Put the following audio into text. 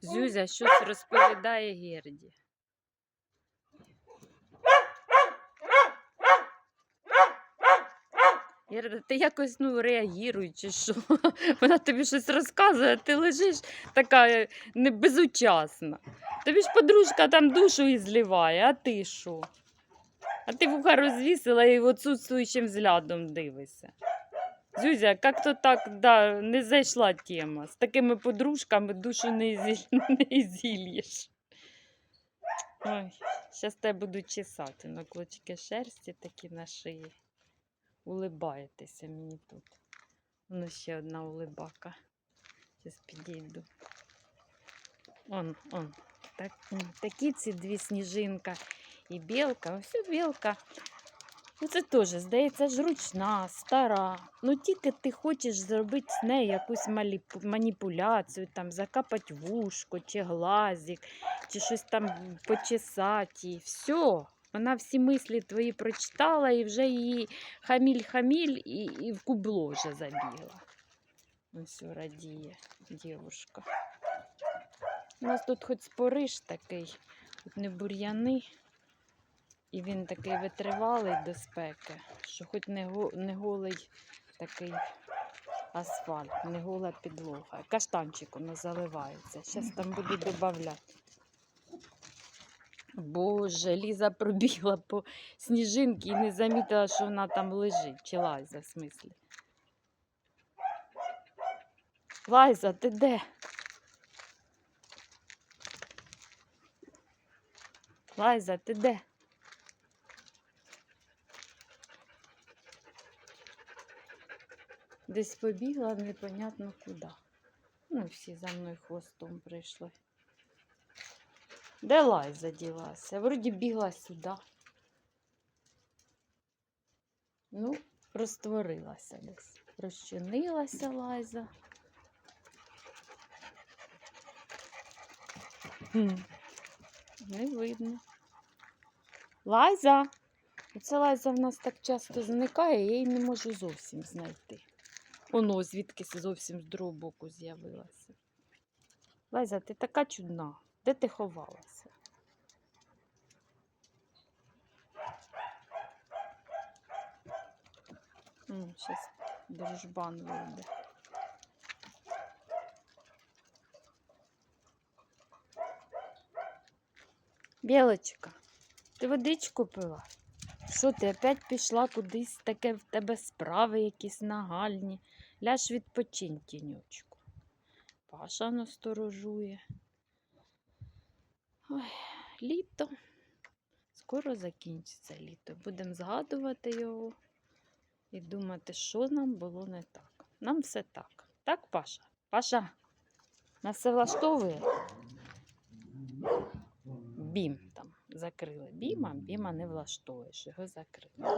Зюзя щось розповідає Герді. Герда, ти якось ну, реагіруй, чи що? Вона тобі щось розказує, ти лежиш така е, не безучасна. Тобі ж подружка там душу і зливає, а ти що? А ти вуха розвісила і відсутствуючим взглядом дивишся. Зюзя, як то так, да, не зайшла тема. З такими подружками душу не, зі... не зільєш. Ой, зараз тебе буду чесати на клочки шерсті такі на шиї. Улибаєтеся мені тут. Воно ще одна улибака. Зараз підійду. Он, он. Так, такі ці дві сніжинка і білка. Ось білка. Ну, це теж, здається, ж ручна, стара. Ну тільки ти хочеш зробити з нею якусь маніпуляцію, там, закапати вушко, чи глазик, чи щось там почесати. Все. Вона всі мислі твої прочитала і вже її хаміль-хаміль і, і в кубло вже забігла. Ось радіє дівушка. У нас тут хоч спориш такий, тут не бур'яни. І він такий витривалий до спеки, що хоч не, го, не голий такий асфальт, не гола підлога. Каштанчик воно заливається. Зараз там буду додавати. Боже, Ліза пробігла по сніжинки і не замітила, що вона там лежить. Чи Лайза, в смислі. Лайза, ти де? Лайза, ти де? Десь побігла непонятно куди. Ну, всі за мною хвостом прийшли. Де Лайза ділася? Вроді бігла сюди. Ну, розтворилася десь. Розчинилася Лайза. Не видно. Лайза! Оце Лайза в нас так часто зникає, я її не можу зовсім знайти. Оно звідкись зовсім з другого боку з'явилася. Лайза, ти така чудна. Де ти ховалася? Зараз дружбан вийде. Білочка, ти водичку пила? Що ти опять пішла кудись, таке в тебе справи якісь нагальні. Ляж відпочинь, тінючку. Паша насторожує. Ой, літо. Скоро закінчиться літо. Будемо згадувати його і думати, що нам було не так. Нам все так. Так, Паша? Паша, нас все влаштовує? Бім там закрили. Біма, біма не влаштовуєш, його закрили.